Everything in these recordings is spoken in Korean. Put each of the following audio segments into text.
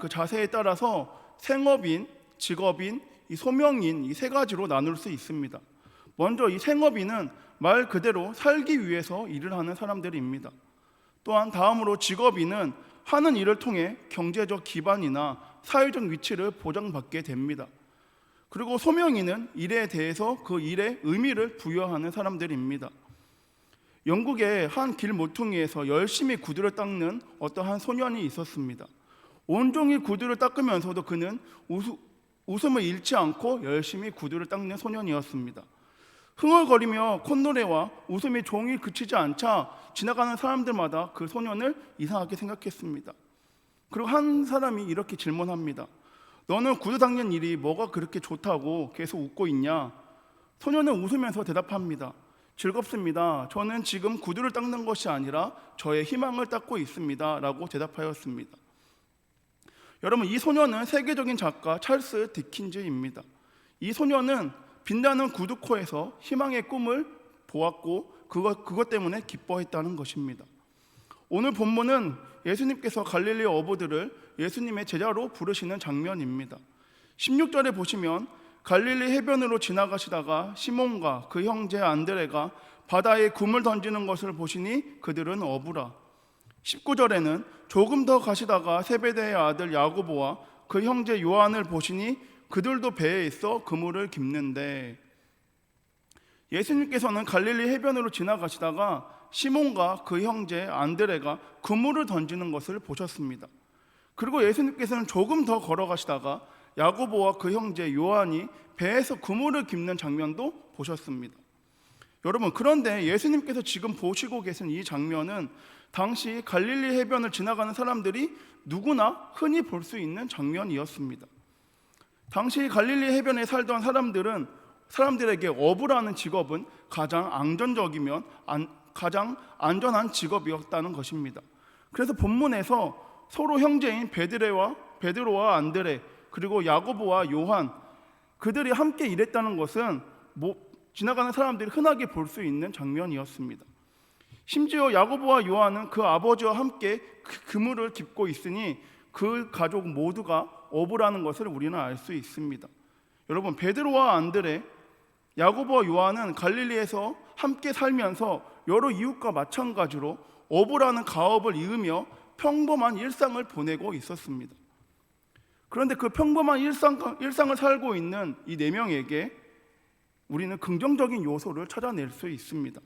그 자세에 따라서 생업인, 직업인, 이 소명인 이 세 가지로 나눌 수 있습니다. 먼저 이 생업인은 말 그대로 살기 위해서 일을 하는 사람들입니다. 또한 다음으로 직업인은 하는 일을 통해 경제적 기반이나 사회적 위치를 보장받게 됩니다. 그리고 소명인은 일에 대해서 그 일에 의미를 부여하는 사람들입니다. 영국의 한 길 모퉁이에서 열심히 구두를 닦는 어떠한 소년이 있었습니다. 온종일 구두를 닦으면서도 그는 우수, 웃음을 잃지 않고 열심히 구두를 닦는 소년이었습니다. 흥얼거리며 콧노래와 웃음이 종일 그치지 않자 지나가는 사람들마다 그 소년을 이상하게 생각했습니다. 그리고 한 사람이 이렇게 질문합니다. 너는 구두 닦는 일이 뭐가 그렇게 좋다고 계속 웃고 있냐? 소년은 웃으면서 대답합니다. 즐겁습니다. 저는 지금 구두를 닦는 것이 아니라 저의 희망을 닦고 있습니다. 라고 대답하였습니다. 여러분, 이 소년은 세계적인 작가 찰스 디킨즈입니다. 이 소년은 빛나는 구두코에서 희망의 꿈을 보았고 그것, 그것 때문에 기뻐했다는 것입니다. 오늘 본문은 예수님께서 갈릴리 어부들을 예수님의 제자로 부르시는 장면입니다. 16절에 보시면 갈릴리 해변으로 지나가시다가 시몬과 그 형제 안드레가 바다에 굼을 던지는 것을 보시니 그들은 어부라. 19절에는 조금 더 가시다가 세베대의 아들 야고보와 그 형제 요한을 보시니 그들도 배에 있어 그물을 깁는데 예수님께서는 갈릴리 해변으로 지나가시다가 시몬과 그 형제 안드레가 그물을 던지는 것을 보셨습니다. 그리고 예수님께서는 조금 더 걸어가시다가 야고보와 그 형제 요한이 배에서 그물을 깁는 장면도 보셨습니다. 여러분 그런데 예수님께서 지금 보시고 계신 이 장면은 당시 갈릴리 해변을 지나가는 사람들이 누구나 흔히 볼 수 있는 장면이었습니다. 당시 갈릴리 해변에 살던 사람들은 사람들에게 어부라는 직업은 가장 안전적이면 안, 가장 안전한 직업이었다는 것입니다. 그래서 본문에서 서로 형제인 베드레와 베드로와 안드레 그리고 야고보와 요한 그들이 함께 일했다는 것은 뭐, 지나가는 사람들이 흔하게 볼 수 있는 장면이었습니다. 심지어 야고보와 요한은 그 아버지와 함께 그 그물을 깁고 있으니 그 가족 모두가 어부라는 것을 우리는 알 수 있습니다. 여러분 베드로와 안드레, 야고보와 요한은 갈릴리에서 함께 살면서 여러 이웃과 마찬가지로 어부라는 가업을 이으며 평범한 일상을 보내고 있었습니다. 그런데 그 평범한 일상, 일상을 살고 있는 이 네 명에게 우리는 긍정적인 요소를 찾아낼 수 있습니다.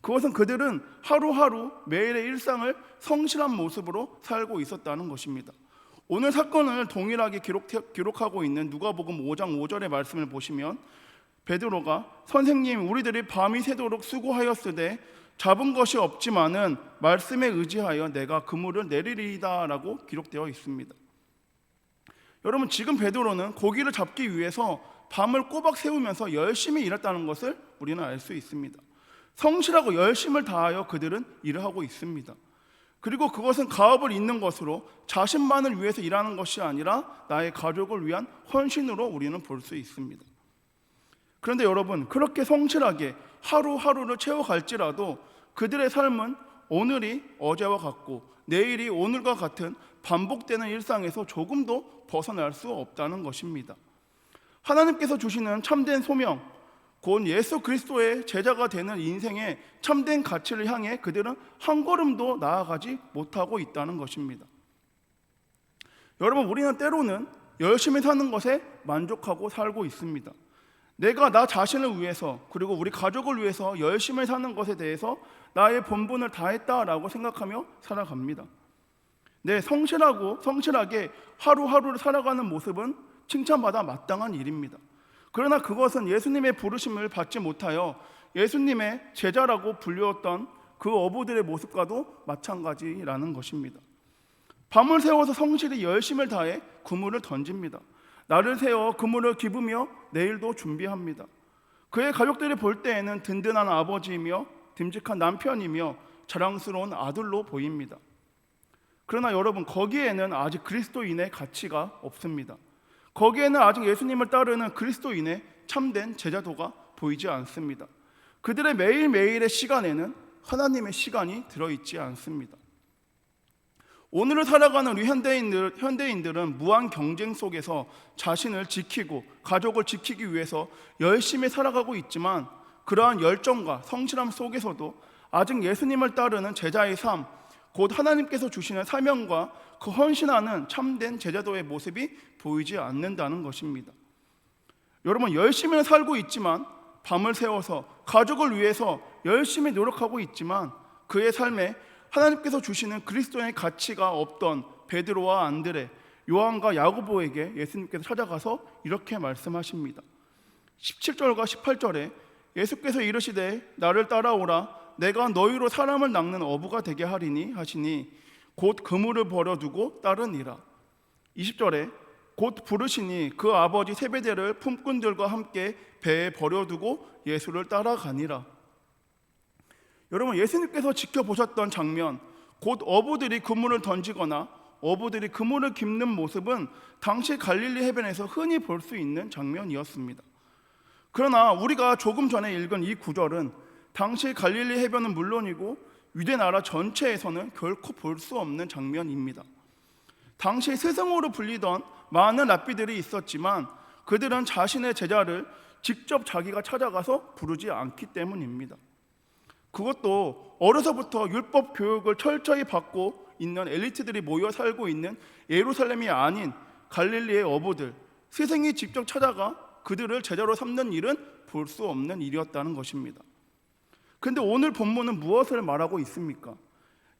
그것은 그들은 하루하루 매일의 일상을 성실한 모습으로 살고 있었다는 것입니다. 오늘 사건을 동일하게 기록, 기록 하고 있는 누가복음 5장 5절의 말씀을 보시면 베드로가 선생님 우리들이 밤이 새도록 수고하였으되 잡은 것이 없지만은 말씀에 의지하여 내가 그물을 내리리이다라고 기록되어 있습니다. 여러분 지금 베드로는 고기를 잡기 위해서 밤을 꼬박 세우면서 열심히 일했다는 것을 우리는 알 수 있습니다. 성실하고 열심을 다하여 그들은 일을 하고 있습니다. 그리고 그것은 가업을 잇는 것으로 자신만을 위해서 일하는 것이 아니라 나의 가족을 위한 헌신으로 우리는 볼 수 있습니다. 그런데 여러분, 그렇게 성실하게 하루하루를 채워갈지라도 그들의 삶은 오늘이 어제와 같고 내일이 오늘과 같은 반복되는 일상에서 조금도 벗어날 수 없다는 것입니다. 하나님께서 주시는 참된 소명, 곧 예수 그리스도의 제자가 되는 인생의 참된 가치를 향해 그들은 한 걸음도 나아가지 못하고 있다는 것입니다. 여러분, 우리는 때로는 열심히 사는 것에 만족하고 살고 있습니다. 내가 나 자신을 위해서 그리고 우리 가족을 위해서 열심히 사는 것에 대해서 나의 본분을 다했다라고 생각하며 살아갑니다. 네, 성실하고 성실하게 하루하루를 살아가는 모습은 칭찬받아 마땅한 일입니다. 그러나 그것은 예수님의 부르심을 받지 못하여 예수님의 제자라고 불렸던 그 어부들의 모습과도 마찬가지라는 것입니다. 밤을 새워서 성실히 열심을 다해 그물을 던집니다. 날을 세워 그물을 기부며 내일도 준비합니다. 그의 가족들이 볼 때에는 든든한 아버지이며 듬직한 남편이며 자랑스러운 아들로 보입니다. 그러나 여러분 거기에는 아직 그리스도인의 가치가 없습니다. 거기에는 아직 예수님을 따르는 그리스도인의 참된 제자도가 보이지 않습니다. 그들의 매일매일의 시간에는 하나님의 시간이 들어있지 않습니다. 오늘을 살아가는 우리 현대인들, 현대인들은 무한 경쟁 속에서 자신을 지키고 가족을 지키기 위해서 열심히 살아가고 있지만 그러한 열정과 성실함 속에서도 아직 예수님을 따르는 제자의 삶, 곧 하나님께서 주시는 사명과 그 헌신하는 참된 제자도의 모습이 보이지 않는다는 것입니다. 여러분 열심히 살고 있지만 밤을 새워서 가족을 위해서 열심히 노력하고 있지만 그의 삶에 하나님께서 주시는 그리스도의 가치가 없던 베드로와 안드레, 요한과 야고보에게 예수님께서 찾아가서 이렇게 말씀하십니다. 17절과 18절에 예수께서 이르시되 나를 따라오라 내가 너희로 사람을 낚는 어부가 되게 하리니 하시니 곧 그물을 버려두고 따르니라. 20절에 곧 부르시니 그 아버지 세베대를 품꾼들과 함께 배에 버려두고 예수를 따라가니라. 여러분 예수님께서 지켜보셨던 장면, 곧 어부들이 그물을 던지거나 어부들이 그물을 깁는 모습은 당시 갈릴리 해변에서 흔히 볼 수 있는 장면이었습니다. 그러나 우리가 조금 전에 읽은 이 구절은 당시 갈릴리 해변은 물론이고 유대 나라 전체에서는 결코 볼 수 없는 장면입니다. 당시 스승으로 불리던 많은 랍비들이 있었지만 그들은 자신의 제자를 직접 자기가 찾아가서 부르지 않기 때문입니다. 그것도 어려서부터 율법 교육을 철저히 받고 있는 엘리트들이 모여 살고 있는 예루살렘이 아닌 갈릴리의 어부들, 스승이 직접 찾아가 그들을 제자로 삼는 일은 볼 수 없는 일이었다는 것입니다. 근데 오늘 본문은 무엇을 말하고 있습니까?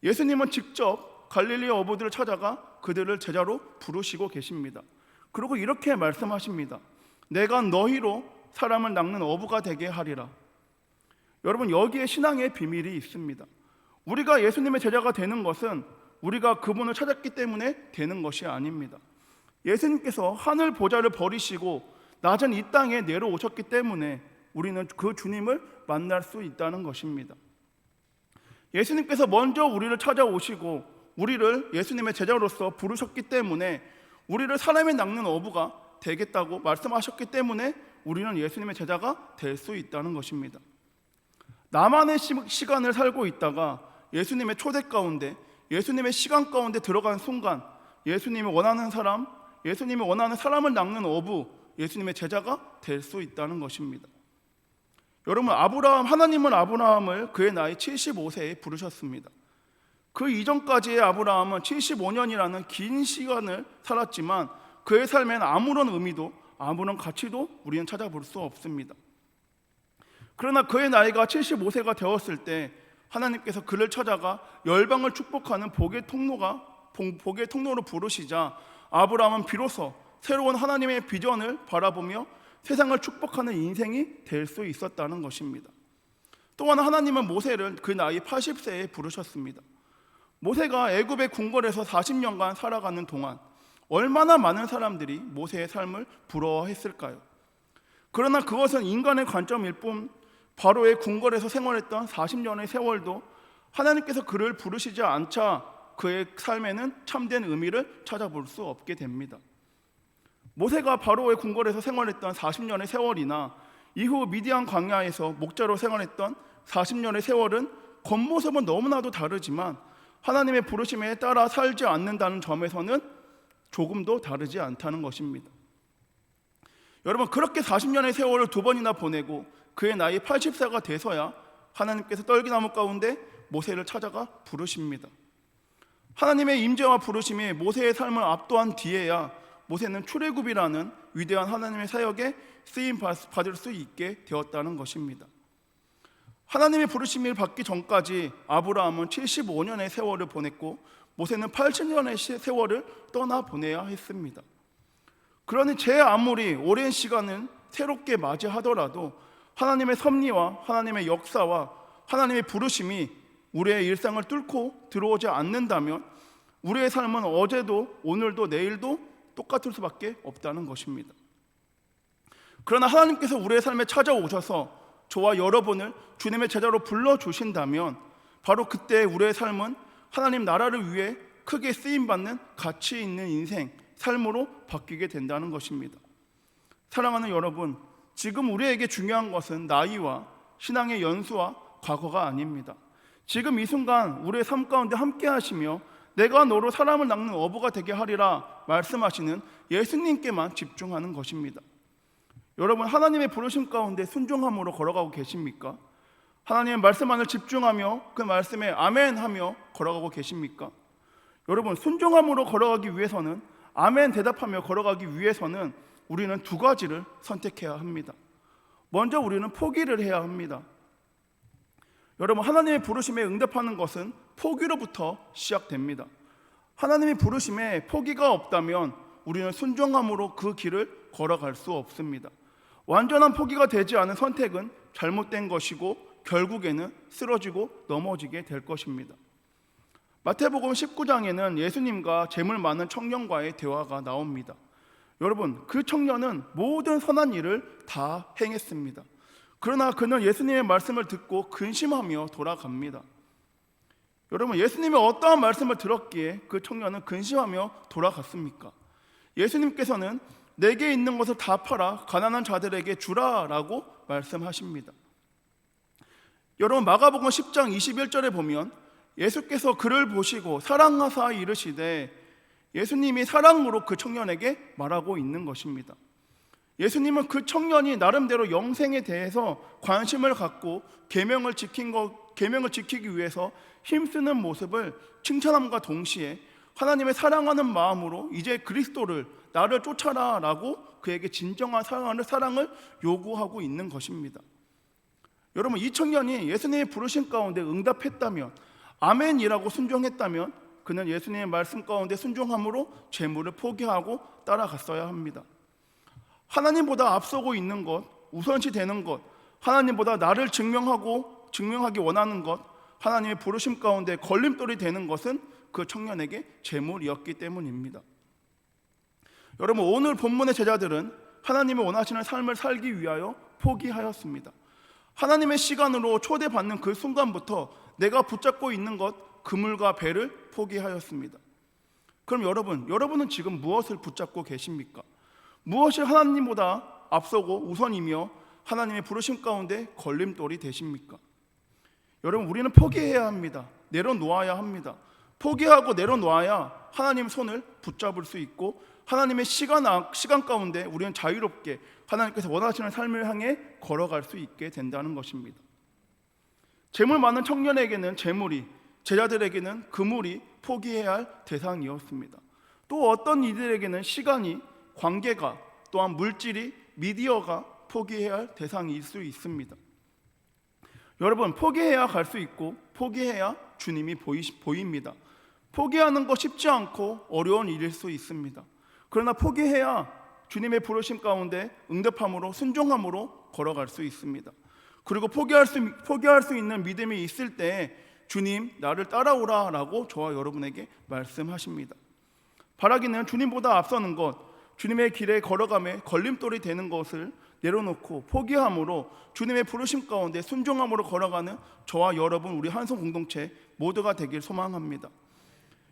예수님은 직접 갈릴리 어부들을 찾아가 그들을 제자로 부르시고 계십니다. 그리고 이렇게 말씀하십니다. 내가 너희로 사람을 낚는 어부가 되게 하리라. 여러분 여기에 신앙의 비밀이 있습니다. 우리가 예수님의 제자가 되는 것은 우리가 그분을 찾았기 때문에 되는 것이 아닙니다. 예수님께서 하늘 보좌를 버리시고 낮은 이 땅에 내려오셨기 때문에 우리는 그 주님을 만날 수 있다는 것입니다. 예수님께서 먼저 우리를 찾아오시고 우리를 예수님의 제자로서 부르셨기 때문에 우리를 사람이 낚는 어부가 되겠다고 말씀하셨기 때문에 우리는 예수님의 제자가 될 수 있다는 것입니다. 나만의 시- 간을 살고 있다가 예수님의 초대 가운데 예수님의 시간 가운데 들어간 순간 예수님이 원하는 사람, 예수님이 원하는 사람을 낚는 어부, 예수님의 제자가 될 수 있다는 것입니다. 여러분 아브라함 하나님은 아브라함을 그의 나이 75세에 부르셨습니다. 그 이전까지의 아브라함은 75년이라는 긴 시간을 살았지만 그의 삶에는 아무런 의미도 아무런 가치도 우리는 찾아볼 수 없습니다. 그러나 그의 나이가 75세가 되었을 때 하나님께서 그를 찾아가 열방을 축복하는 복의 통로가 복의 통로로 부르시자 아브라함은 비로소 새로운 하나님의 비전을 바라보며 세상을 축복하는 인생이 될 수 있었다는 것입니다. 또한 하나님은 모세를 그 나이 80세에 부르셨습니다. 모세가 애굽의 궁궐에서 40년간 살아가는 동안 얼마나 많은 사람들이 모세의 삶을 부러워했을까요? 그러나 그것은 인간의 관점일 뿐 바로의 궁궐에서 생활했던 40년의 세월도 하나님께서 그를 부르시지 않자 그의 삶에는 참된 의미를 찾아볼 수 없게 됩니다. 모세가 바로의 궁궐에서 생활했던 40년의 세월이나 이후 미디안 광야에서 목자로 생활했던 40년의 세월은 겉모습은 너무나도 다르지만 하나님의 부르심에 따라 살지 않는다는 점에서는 조금도 다르지 않다는 것입니다. 여러분 그렇게 40년의 세월을 두 번이나 보내고 그의 나이 80세가 돼서야 하나님께서 떨기나무 가운데 모세를 찾아가 부르십니다. 하나님의 임재와 부르심이 모세의 삶을 압도한 뒤에야 모세는 출애굽이라는 위대한 하나님의 사역에 쓰임 받을 수 있게 되었다는 것입니다. 하나님의 부르심을 받기 전까지 아브라함은 75년의 세월을 보냈고 모세는 80년의 세월을 떠나 보내야 했습니다. 그러니 제 아무리 오랜 시간을 새롭게 맞이하더라도 하나님의 섭리와 하나님의 역사와 하나님의 부르심이 우리의 일상을 뚫고 들어오지 않는다면 우리의 삶은 어제도 오늘도 내일도 똑같을 수밖에 없다는 것입니다. 그러나 하나님께서 우리의 삶에 찾아오셔서 저와 여러분을 주님의 제자로 불러 주신다면 바로 그때 우리의 삶은 하나님 나라를 위해 크게 쓰임 받는 가치 있는 인생 삶으로 바뀌게 된다는 것입니다. 사랑하는 여러분, 지금 우리에게 중요한 것은 나이와 신앙의 연수와 과거가 아닙니다. 지금 이 순간 우리의 삶 가운데 함께 하시며 내가 너로 사람을 낚는 어부가 되게 하리라 말씀하시는 예수님께만 집중하는 것입니다. 여러분 하나님의 부르심 가운데 순종함으로 걸어가고 계십니까? 하나님의 말씀 안을 집중하며 그 말씀에 아멘 하며 걸어가고 계십니까? 여러분 순종함으로 걸어가기 위해서는 아멘 대답하며 걸어가기 위해서는 우리는 두 가지를 선택해야 합니다. 먼저 우리는 포기를 해야 합니다. 여러분 하나님의 부르심에 응답하는 것은 포기로부터 시작됩니다. 하나님의 부르심에 포기가 없다면 우리는 순종함으로 그 길을 걸어갈 수 없습니다. 완전한 포기가 되지 않은 선택은 잘못된 것이고 결국에는 쓰러지고 넘어지게 될 것입니다. 마태복음 19장에는 예수님과 재물 많은 청년과의 대화가 나옵니다. 여러분, 그 청년은 모든 선한 일을 다 행했습니다. 그러나 그는 예수님의 말씀을 듣고 근심하며 돌아갑니다. 여러분, 예수님이 어떠한 말씀을 들었기에 그 청년은 근심하며 돌아갔습니까? 예수님께서는 내게 있는 것을 다 팔아 가난한 자들에게 주라라고 말씀하십니다. 여러분 마가복음 10장 21절에 보면 예수께서 그를 보시고 사랑하사 이르시되 예수님이 사랑으로 그 청년에게 말하고 있는 것입니다. 예수님은 그 청년이 나름대로 영생에 대해서 관심을 갖고 계명을 지킨 것 계명을 지키기 위해서 힘쓰는 모습을 칭찬함과 동시에 하나님의 사랑하는 마음으로 이제 그리스도를 나를 쫓아라라고 그에게 진정한 사랑을 사랑을 요구하고 있는 것입니다. 여러분 이 청년이 예수님의 부르심 가운데 응답했다면 아멘이라고 순종했다면 그는 예수님의 말씀 가운데 순종함으로 재물을 포기하고 따라갔어야 합니다. 하나님보다 앞서고 있는 것, 우선시 되는 것, 하나님보다 나를 증명하고 증명하기 원하는 것, 하나님의 부르심 가운데 걸림돌이 되는 것은 그 청년에게 재물이었기 때문입니다. 여러분 오늘 본문의 제자들은 하나님이 원하시는 삶을 살기 위하여 포기하였습니다. 하나님의 시간으로 초대받는 그 순간부터 내가 붙잡고 있는 것 그물과 배를 포기하였습니다. 그럼 여러분, 여러분은 지금 무엇을 붙잡고 계십니까? 무엇이 하나님보다 앞서고 우선이며 하나님의 부르심 가운데 걸림돌이 되십니까? 여러분, 우리는 포기해야 합니다. 내려놓아야 합니다. 포기하고 내려놓아야 하나님 손을 붙잡을 수 있고 하나님의 시간, 시간 가운데 우리는 자유롭게 하나님께서 원하시는 삶을 향해 걸어갈 수 있게 된다는 것입니다. 재물 많은 청년에게는 재물이, 제자들에게는 그물이 포기해야 할 대상이었습니다. 또 어떤 이들에게는 시간이, 관계가, 또한 물질이, 미디어가 포기해야 할 대상일 수 있습니다. 여러분, 포기해야 갈 수 있고, 포기해야 주님이 보이, 보입니다. 포기하는 거 쉽지 않고 어려운 일일 수 있습니다. 그러나 포기해야 주님의 부르심 가운데 응답함으로 순종함으로 걸어갈 수 있습니다. 그리고 포기할 수 포기할 수 있는 믿음이 있을 때 주님 나를 따라오라라고 저와 여러분에게 말씀하십니다. 바라기는 주님보다 앞서는 것, 주님의 길에 걸어감에 걸림돌이 되는 것을 내려놓고 포기함으로 주님의 부르심 가운데 순종함으로 걸어가는 저와 여러분 우리 한성 공동체 모두가 되길 소망합니다.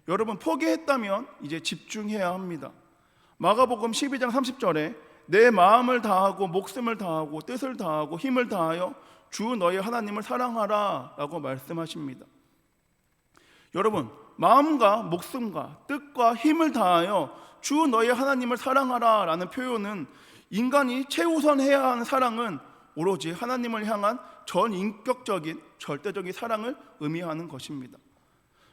여러분 포기했다면 이제 집중해야 합니다. 마가복음 12장 30절에 내 마음을 다하고 목숨을 다하고 뜻을 다하고 힘을 다하여 주 너희 하나님을 사랑하라라고 말씀하십니다. 여러분, 마음과 목숨과 뜻과 힘을 다하여 주 너희 하나님을 사랑하라라는 표현은 인간이 최우선해야 하는 사랑은 오로지 하나님을 향한 전인격적인 절대적인 사랑을 의미하는 것입니다.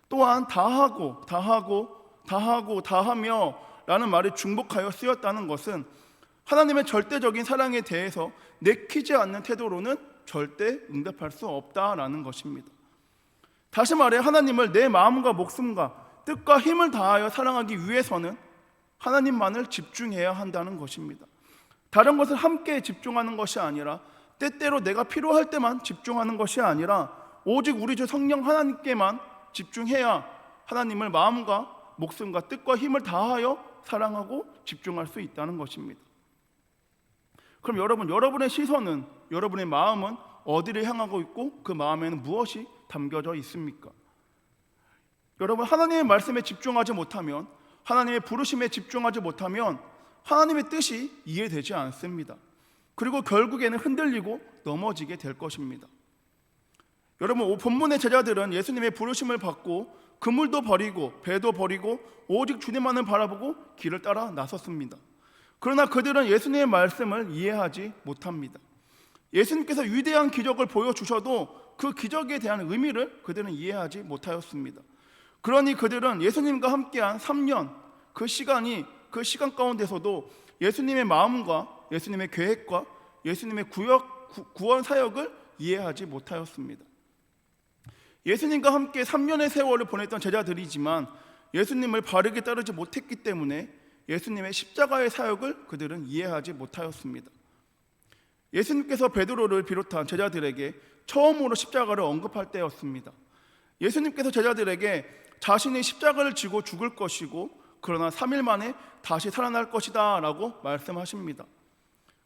또한 다하고 다하고 다하고 다하며 라는 말이 중복하여 쓰였다는 것은 하나님의 절대적인 사랑에 대해서 내키지 않는 태도로는 절대 응답할 수 없다라는 것입니다. 다시 말해 하나님을 내 마음과 목숨과 뜻과 힘을 다하여 사랑하기 위해서는 하나님만을 집중해야 한다는 것입니다. 다른 것을 함께 집중하는 것이 아니라 때때로 내가 필요할 때만 집중하는 것이 아니라 오직 우리 주 성령 하나님께만 집중해야 하나님을 마음과 목숨과 뜻과 힘을 다하여 사랑하고 집중할 수 있다는 것입니다. 그럼 여러분, 여러분의 시선은, 여러분의 마음은 어디를 향하고 있고 그 마음에는 무엇이 담겨져 있습니까? 여러분, 하나님의 말씀에 집중하지 못하면, 하나님의 부르심에 집중하지 못하면 하나님의 뜻이 이해되지 않습니다. 그리고 결국에는 흔들리고 넘어지게 될 것입니다. 여러분 본문의 제자들은 예수님의 부르심을 받고 그물도 버리고 배도 버리고 오직 주님만을 바라보고 길을 따라 나섰습니다. 그러나 그들은 예수님의 말씀을 이해하지 못합니다. 예수님께서 위대한 기적을 보여주셔도 그 기적에 대한 의미를 그들은 이해하지 못하였습니다. 그러니 그들은 예수님과 함께한 3년 그 시간이 그 시간 가운데서도 예수님의 마음과 예수님의 계획과 예수님의 구역, 구, 구원 사역을 이해하지 못하였습니다. 예수님과 함께 3년의 세월을 보냈던 제자들이지만 예수님을 바르게 따르지 못했기 때문에 예수님의 십자가의 사역을 그들은 이해하지 못하였습니다. 예수님께서 베드로를 비롯한 제자들에게 처음으로 십자가를 언급할 때였습니다. 예수님께서 제자들에게 자신이 십자가를 지고 죽을 것이고 그러나 3일 만에 다시 살아날 것이다 라고 말씀하십니다.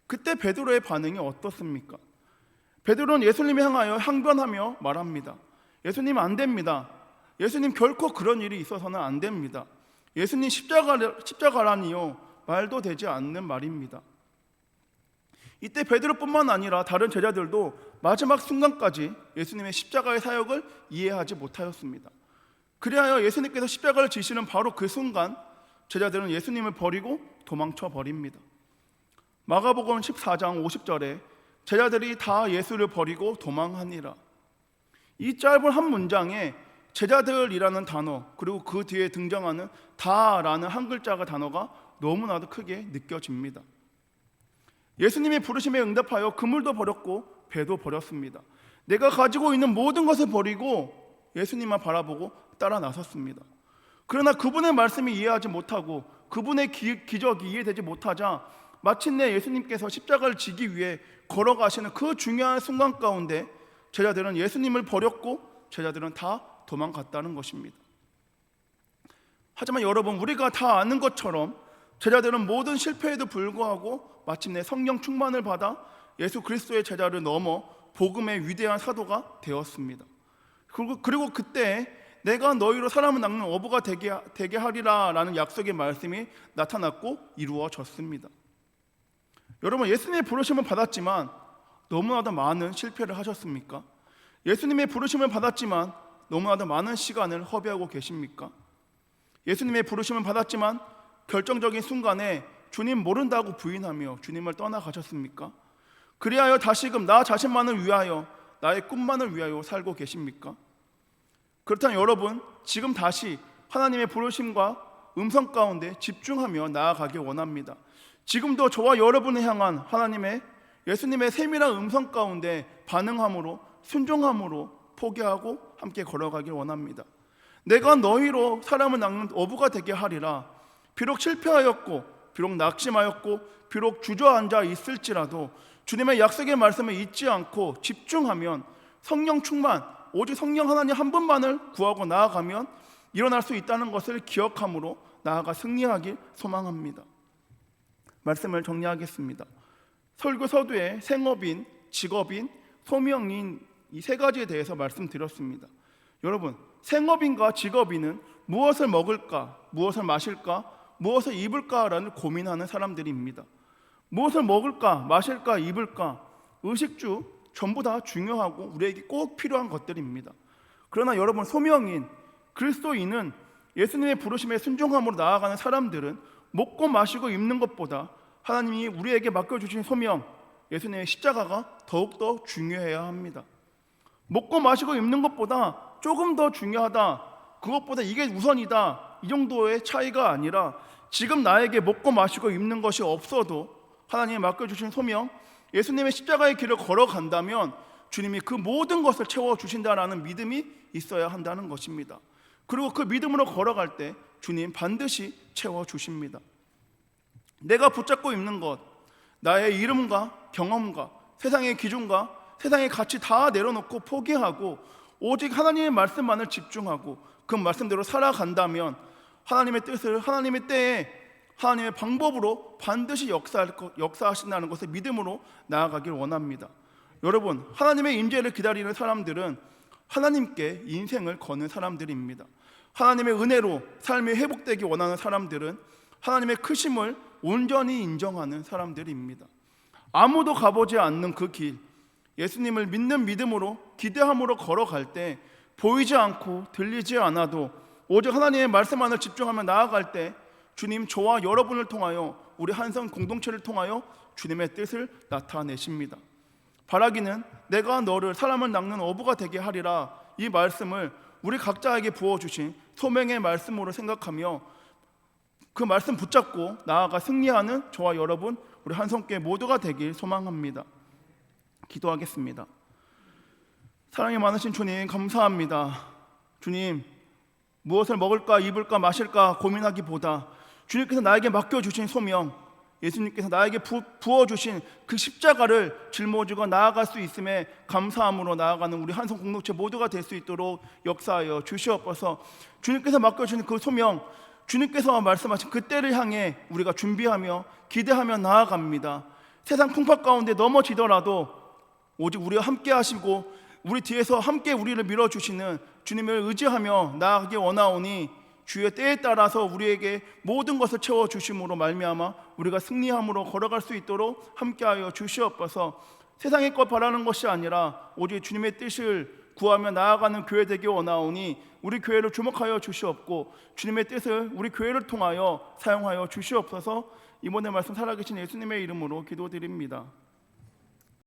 그때 베드로의 반응이 어떻습니까? 베드로는 예수님을 향하여 항변하며 말합니다. 예수님 안 됩니다. 예수님 결코 그런 일이 있어서는 안 됩니다. 예수님 십자가 십자가라니요 말도 되지 않는 말입니다. 이때 베드로뿐만 아니라 다른 제자들도 마지막 순간까지 예수님의 십자가의 사역을 이해하지 못하였습니다. 그리하여 예수님께서 십자가를 지시는 바로 그 순간 제자들은 예수님을 버리고 도망쳐 버립니다. 마가복음 14장 50절에 제자들이 다 예수를 버리고 도망하니라. 이 짧은 한 문장에 제자들이라는 단어 그리고 그 뒤에 등장하는 다라는 한 글자가 단어가 너무나도 크게 느껴집니다. 예수님의 부르심에 응답하여 그물도 버렸고 배도 버렸습니다. 내가 가지고 있는 모든 것을 버리고 예수님만 바라보고 따라 나섰습니다. 그러나 그분의 말씀이 이해하지 못하고 그분의 기, 기적이 이해되지 못하자 마침내 예수님께서 십자가를 지기 위해 걸어가시는 그 중요한 순간 가운데 제자들은 예수님을 버렸고 제자들은 다 도망갔다는 것입니다. 하지만 여러분 우리가 다 아는 것처럼 제자들은 모든 실패에도 불구하고 마침내 성령 충만을 받아 예수 그리스도의 제자를 넘어 복음의 위대한 사도가 되었습니다. 그리고, 그리고 그때 내가 너희로 사람을 낚는 어부가 되게, 되게 하리라 라는 약속의 말씀이 나타났고 이루어졌습니다. 여러분 예수님의 부르심을 받았지만 너무나도 많은 실패를 하셨습니까? 예수님의 부르심을 받았지만 너무나도 많은 시간을 허비하고 계십니까? 예수님의 부르심을 받았지만 결정적인 순간에 주님 모른다고 부인하며 주님을 떠나가셨습니까? 그리하여 다시금 나 자신만을 위하여 나의 꿈만을 위하여 살고 계십니까? 그렇다면 여러분 지금 다시 하나님의 부르심과 음성 가운데 집중하며 나아가길 원합니다. 지금도 저와 여러분을 향한 하나님의 예수님의 세밀한 음성 가운데 반응함으로 순종함으로 포기하고 함께 걸어가길 원합니다. 내가 너희로 사람을 낚는 어부가 되게 하리라. 비록 실패하였고, 비록 낙심하였고, 비록 주저앉아 있을지라도 주님의 약속의 말씀을 잊지 않고 집중하면 성령 충만, 오직 성령 하나님 한 분만을 구하고 나아가면 일어날 수 있다는 것을 기억함으로 나아가 승리하길 소망합니다. 말씀을 정리하겠습니다. 설교 서두에 생업인, 직업인, 소명인 이 세 가지에 대해서 말씀드렸습니다. 여러분, 생업인과 직업인은 무엇을 먹을까, 무엇을 마실까, 무엇을 입을까라는 고민하는 사람들입니다. 무엇을 먹을까, 마실까, 입을까, 의식주 전부 다 중요하고 우리에게 꼭 필요한 것들입니다. 그러나 여러분 소명인 그리스도인은 예수님의 부르심에 순종함으로 나아가는 사람들은 먹고 마시고 입는 것보다 하나님이 우리에게 맡겨 주신 소명, 예수님의 십자가가 더욱더 중요해야 합니다. 먹고 마시고 입는 것보다 조금 더 중요하다. 그것보다 이게 우선이다. 이 정도의 차이가 아니라 지금 나에게 먹고 마시고 입는 것이 없어도 하나님이 맡겨 주신 소명, 예수님의 십자가의 길을 걸어간다면 주님이 그 모든 것을 채워주신다라는 믿음이 있어야 한다는 것입니다. 그리고 그 믿음으로 걸어갈 때 주님 반드시 채워주십니다. 내가 붙잡고 있는 것, 나의 이름과 경험과 세상의 기준과 세상의 가치 다 내려놓고 포기하고 오직 하나님의 말씀만을 집중하고 그 말씀대로 살아간다면 하나님의 뜻을 하나님의 때에 하나님의 방법으로 반드시 역사할 것, 역사하신다는 것을 믿음으로 나아가길 원합니다. 여러분, 하나님의 임재를 기다리는 사람들은 하나님께 인생을 거는 사람들입니다. 하나님의 은혜로 삶이 회복되기 원하는 사람들은 하나님의 크심을 온전히 인정하는 사람들입니다. 아무도 가보지 않는 그 길, 예수님을 믿는 믿음으로 기대함으로 걸어갈 때 보이지 않고 들리지 않아도 오직 하나님의 말씀 안을 집중하며 나아갈 때 주님 저와 여러분을 통하여 우리 한성 공동체를 통하여 주님의 뜻을 나타내십니다. 바라기는 내가 너를 사람을 낚는 어부가 되게 하리라 이 말씀을 우리 각자에게 부어 주신 소명의 말씀으로 생각하며 그 말씀 붙잡고 나아가 승리하는 저와 여러분 우리 한성교회 모두가 되길 소망합니다. 기도하겠습니다. 사랑이 많으신 주님 감사합니다. 주님 무엇을 먹을까 입을까 마실까 고민하기보다 주님께서 나에게 맡겨 주신 소명 예수님께서 나에게 부, 부어 주신 그 십자가를 짊어지고 나아갈 수 있음에 감사함으로 나아가는 우리 한성 공동체 모두가 될 수 있도록 역사하여 주시옵소서. 주님께서 맡겨 주신 그 소명 주님께서 말씀하신 그 때를 향해 우리가 준비하며 기대하며 나아갑니다. 세상 풍파 가운데 넘어지더라도 오직 우리와 함께 하시고 우리 뒤에서 함께 우리를 밀어주시는 주님을 의지하며 나아가기 원하오니 주의 때에 따라서 우리에게 모든 것을 채워 주심으로 말미암아 우리가 승리함으로 걸어갈 수 있도록 함께하여 주시옵소서. 세상의 것 바라는 것이 아니라 오직 주님의 뜻을 구하며 나아가는 교회 되기 원하오니 우리 교회를 주목하여 주시옵고 주님의 뜻을 우리 교회를 통하여 사용하여 주시옵소서. 이번에 말씀 살아계신 예수님의 이름으로 기도드립니다.